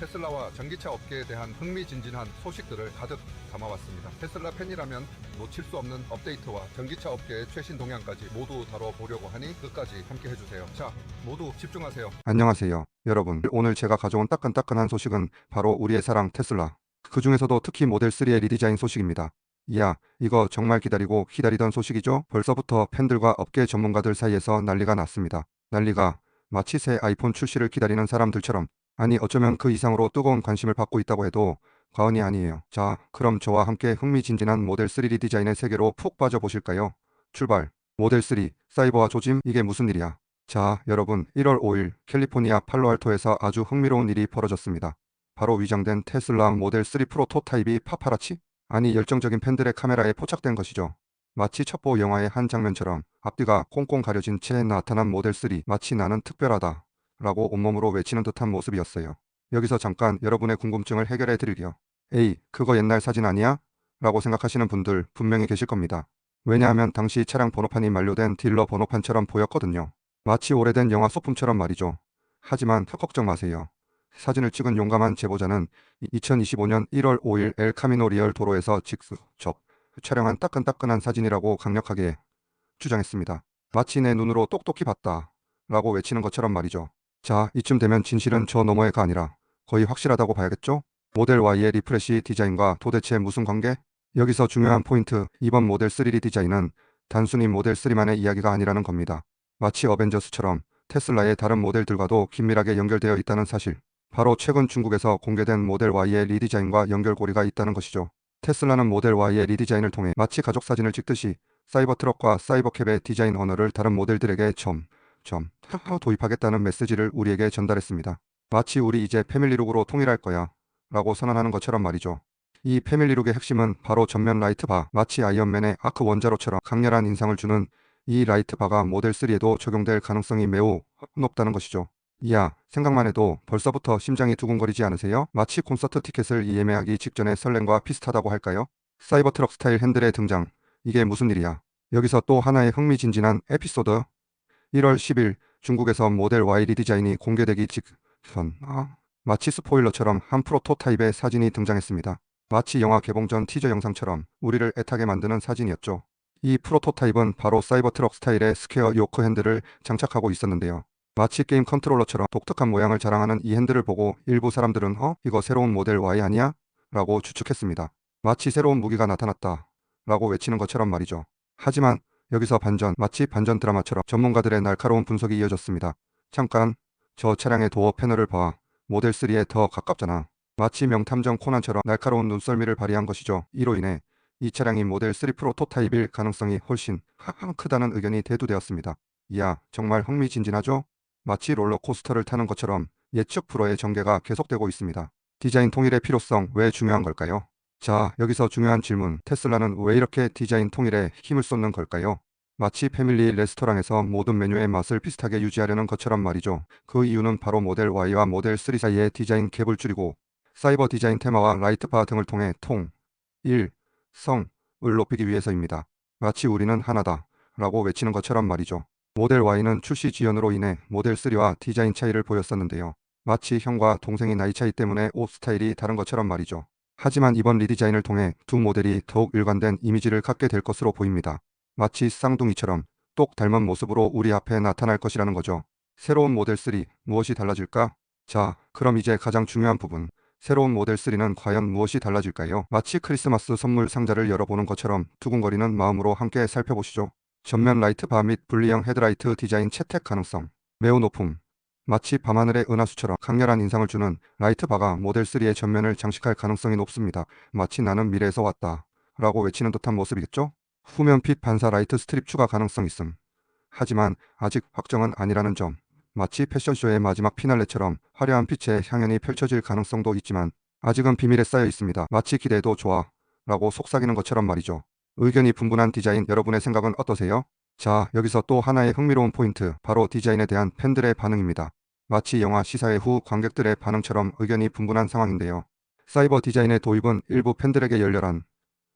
테슬라와 전기차 업계에 대한 흥미진진한 소식들을 가득 담아왔습니다. 테슬라 팬이라면 놓칠 수 없는 업데이트와 전기차 업계의 최신 동향까지 모두 다뤄보려고 하니 끝까지 함께 해주세요. 자, 모두 집중하세요. 안녕하세요. 여러분, 오늘 제가 가져온 따끈따끈한 소식은 바로 우리의 사랑 테슬라. 그 중에서도 특히 모델 3의 리디자인 소식입니다. 이야, 이거 정말 기다리고 기다리던 소식이죠? 벌써부터 팬들과 업계 전문가들 사이에서 난리가 났습니다. 난리가 마치 새 아이폰 출시를 기다리는 사람들처럼 아니 어쩌면 그 이상으로 뜨거운 관심을 받고 있다고 해도 과언이 아니에요. 자, 그럼 저와 함께 흥미진진한 모델 3 리디자인의 세계로 푹 빠져보실까요? 출발. 모델 3 사이버와 조짐 이게 무슨 일이야? 자, 여러분 1월 5일 캘리포니아 팔로알토에서 아주 흥미로운 일이 벌어졌습니다. 바로 위장된 테슬라 모델 3 프로토타입이 파파라치? 아니 열정적인 팬들의 카메라에 포착된 것이죠. 마치 첩보 영화의 한 장면처럼 앞뒤가 꽁꽁 가려진 채 나타난 모델 3 마치 나는 특별하다 라고 온몸으로 외치는 듯한 모습이었어요. 여기서 잠깐 여러분의 궁금증을 해결해 드리려. 에이, 그거 옛날 사진 아니야? 라고 생각하시는 분들 분명히 계실 겁니다. 왜냐하면 당시 차량 번호판이 만료된 딜러 번호판처럼 보였거든요. 마치 오래된 영화 소품처럼 말이죠. 하지만 걱정 마세요. 사진을 찍은 용감한 제보자는 2025년 1월 5일 엘 카미노 리얼 도로에서 직접 촬영한 따끈따끈한 사진이라고 강력하게 주장했습니다. 마치 내 눈으로 똑똑히 봤다. 라고 외치는 것처럼 말이죠. 자, 이쯤 되면 진실은 저 너머에가 아니라 거의 확실하다고 봐야겠죠? 모델 Y의 리프레시 디자인과 도대체 무슨 관계? 여기서 중요한 포인트, 이번 모델 3D 디자인은 단순히 모델 3만의 이야기가 아니라는 겁니다. 마치 어벤져스처럼 테슬라의 다른 모델들과도 긴밀하게 연결되어 있다는 사실. 바로 최근 중국에서 공개된 모델 Y의 리디자인과 연결고리가 있다는 것이죠. 테슬라는 모델 Y의 리디자인을 통해 마치 가족 사진을 찍듯이 사이버 트럭과 사이버캡의 디자인 언어를 다른 모델들에게 점, 점, 도입하겠다는 메시지를 우리에게 전달했습니다. 마치 우리 이제 패밀리룩으로 통일할 거야. 라고 선언하는 것처럼 말이죠. 이 패밀리룩의 핵심은 바로 전면 라이트 바, 마치 아이언맨의 아크 원자로처럼 강렬한 인상을 주는 이 라이트 바가 모델 3에도 적용될 가능성이 매우 높다는 것이죠. 이야, 생각만 해도 벌써부터 심장이 두근거리지 않으세요? 마치 콘서트 티켓을 예매하기 직전의 설렘과 비슷하다고 할까요? 사이버 트럭 스타일 핸들의 등장. 이게 무슨 일이야? 여기서 또 하나의 흥미진진한 에피소드. 1월 10일 중국에서 모델 Y 리디자인이 공개되기 직전 아, 마치 스포일러처럼 한 프로토타입의 사진이 등장했습니다. 마치 영화 개봉 전 티저 영상처럼 우리를 애타게 만드는 사진이었죠. 이 프로토타입은 바로 사이버 트럭 스타일의 스퀘어 요크 핸들을 장착하고 있었는데요. 마치 게임 컨트롤러처럼 독특한 모양을 자랑하는 이 핸들을 보고 일부 사람들은 어? 이거 새로운 모델 Y 아니야? 라고 추측했습니다. 마치 새로운 무기가 나타났다. 라고 외치는 것처럼 말이죠. 하지만 여기서 반전, 마치 반전 드라마처럼 전문가들의 날카로운 분석이 이어졌습니다. 잠깐, 저 차량의 도어 패널을 봐. 모델 3에 더 가깝잖아. 마치 명탐정 코난처럼 날카로운 눈썰미를 발휘한 것이죠. 이로 인해 이 차량이 모델 3 프로토타입일 가능성이 훨씬 크다는 의견이 대두되었습니다. 이야, 정말 흥미진진하죠? 마치 롤러코스터를 타는 것처럼 예측 불허의 전개가 계속되고 있습니다. 디자인 통일의 필요성 왜 중요한 걸까요? 자, 여기서 중요한 질문. 테슬라는 왜 이렇게 디자인 통일에 힘을 쏟는 걸까요? 마치 패밀리 레스토랑에서 모든 메뉴의 맛을 비슷하게 유지하려는 것처럼 말이죠. 그 이유는 바로 모델 Y와 모델 3 사이의 디자인 갭을 줄이고 사이버 디자인 테마와 라이트바 등을 통해 통, 일, 성을 높이기 위해서입니다. 마치 우리는 하나다 라고 외치는 것처럼 말이죠. 모델 Y는 출시 지연으로 인해 모델 3와 디자인 차이를 보였었는데요. 마치 형과 동생이 나이 차이 때문에 옷 스타일이 다른 것처럼 말이죠. 하지만 이번 리디자인을 통해 두 모델이 더욱 일관된 이미지를 갖게 될 것으로 보입니다. 마치 쌍둥이처럼 똑 닮은 모습으로 우리 앞에 나타날 것이라는 거죠. 새로운 모델 3 무엇이 달라질까? 자, 그럼 이제 가장 중요한 부분. 새로운 모델 3는 과연 무엇이 달라질까요? 마치 크리스마스 선물 상자를 열어보는 것처럼 두근거리는 마음으로 함께 살펴보시죠. 전면 라이트 바 및 분리형 헤드라이트 디자인 채택 가능성. 매우 높음. 마치 밤하늘의 은하수처럼 강렬한 인상을 주는 라이트 바가 모델 3의 전면을 장식할 가능성이 높습니다. 마치 나는 미래에서 왔다. 라고 외치는 듯한 모습이겠죠? 후면 빛 반사 라이트 스트립 추가 가능성 있음. 하지만 아직 확정은 아니라는 점. 마치 패션쇼의 마지막 피날레처럼 화려한 빛의 향연이 펼쳐질 가능성도 있지만 아직은 비밀에 쌓여 있습니다. 마치 기대해도 좋아. 라고 속삭이는 것처럼 말이죠. 의견이 분분한 디자인 여러분의 생각은 어떠세요? 자, 여기서 또 하나의 흥미로운 포인트, 바로 디자인에 대한 팬들의 반응입니다. 마치 영화 시사회 후 관객들의 반응처럼 의견이 분분한 상황인데요. 사이버 디자인의 도입은 일부 팬들에게 열렬한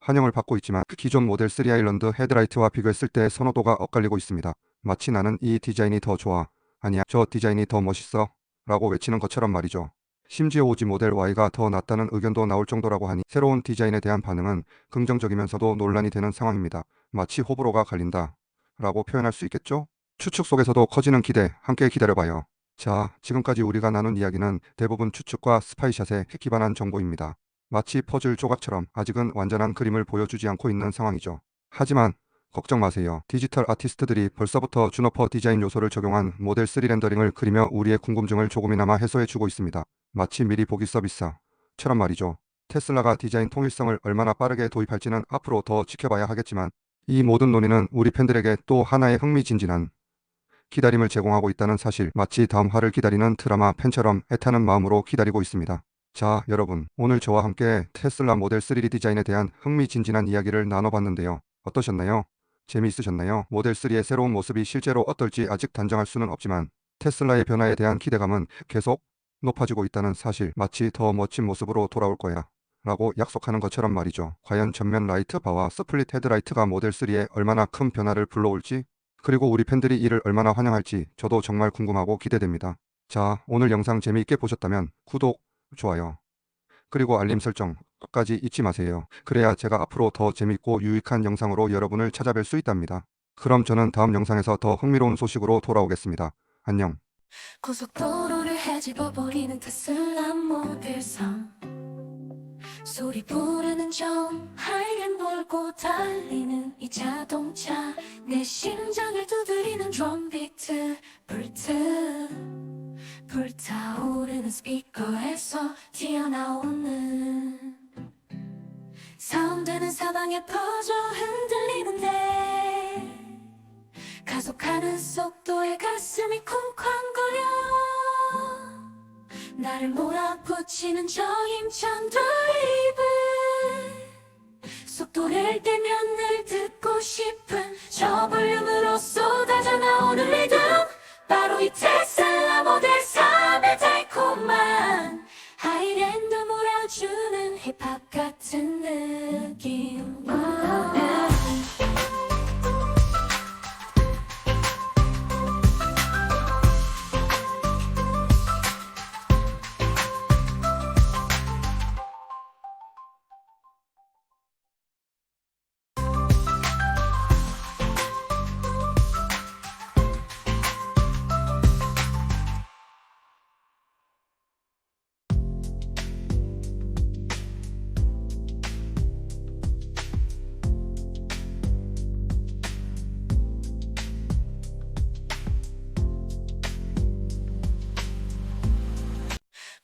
환영을 받고 있지만 기존 모델 3 아일랜드 헤드라이트와 비교했을 때 선호도가 엇갈리고 있습니다. 마치 나는 이 디자인이 더 좋아. 아니야, 저 디자인이 더 멋있어. 라고 외치는 것처럼 말이죠. 심지어 오지 모델 Y가 더 낫다는 의견도 나올 정도라고 하니 새로운 디자인에 대한 반응은 긍정적이면서도 논란이 되는 상황입니다. 마치 호불호가 갈린다. 라고 표현할 수 있겠죠? 추측 속에서도 커지는 기대, 함께 기다려봐요. 자, 지금까지 우리가 나눈 이야기는 대부분 추측과 스파이샷에 기반한 정보입니다. 마치 퍼즐 조각처럼 아직은 완전한 그림을 보여주지 않고 있는 상황이죠. 하지만 걱정 마세요. 디지털 아티스트들이 벌써부터 주너퍼 디자인 요소를 적용한 모델 3 렌더링을 그리며 우리의 궁금증을 조금이나마 해소해주고 있습니다. 마치 미리 보기 서비스처럼 말이죠. 테슬라가 디자인 통일성을 얼마나 빠르게 도입할지는 앞으로 더 지켜봐야 하겠지만 이 모든 논의는 우리 팬들에게 또 하나의 흥미진진한 기다림을 제공하고 있다는 사실 마치 다음 화를 기다리는 드라마 팬처럼 애타는 마음으로 기다리고 있습니다. 자, 여러분. 오늘 저와 함께 테슬라 모델 3D 디자인에 대한 흥미진진한 이야기를 나눠봤는데요. 어떠셨나요? 재미있으셨나요? 모델 3의 새로운 모습이 실제로 어떨지 아직 단정할 수는 없지만 테슬라의 변화에 대한 기대감은 계속 높아지고 있다는 사실 마치 더 멋진 모습으로 돌아올 거야. 라고 약속하는 것처럼 말이죠. 과연 전면 라이트 바와 스플릿 헤드라이트가 모델 3에 얼마나 큰 변화를 불러올지 그리고 우리 팬들이 이를 얼마나 환영할지 저도 정말 궁금하고 기대됩니다. 자, 오늘 영상 재미있게 보셨다면 구독, 좋아요, 그리고 알림 설정 끝까지 잊지 마세요. 그래야 제가 앞으로 더 재밌고 유익한 영상으로 여러분을 찾아뵐 수 있답니다. 그럼 저는 다음 영상에서 더 흥미로운 소식으로 돌아오겠습니다. 안녕. 고속도로를 헤집어 버리는 테슬라 모델상 소리 부르는 점 하이를 몰고 달리는 이 자동차 내 심장을 두드리는 드럼 비트 불트 불타오르는 스피커에서 튀어나오는 사운드는 사방에 퍼져 흔들리는데 가속하는 속도에 가슴이 쿵쾅거려 나를 몰아붙이는 저 힘찬 드라이브. 속도를 떼면 늘 듣고 싶은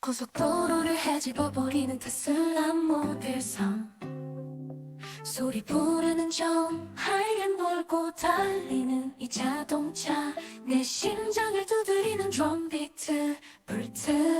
고속도로를 헤집어 버리는 테슬라 모델상 소리 부르는 점 하이를 몰고 달리는 이 자동차 내 심장을 두드리는 드럼 비트 불트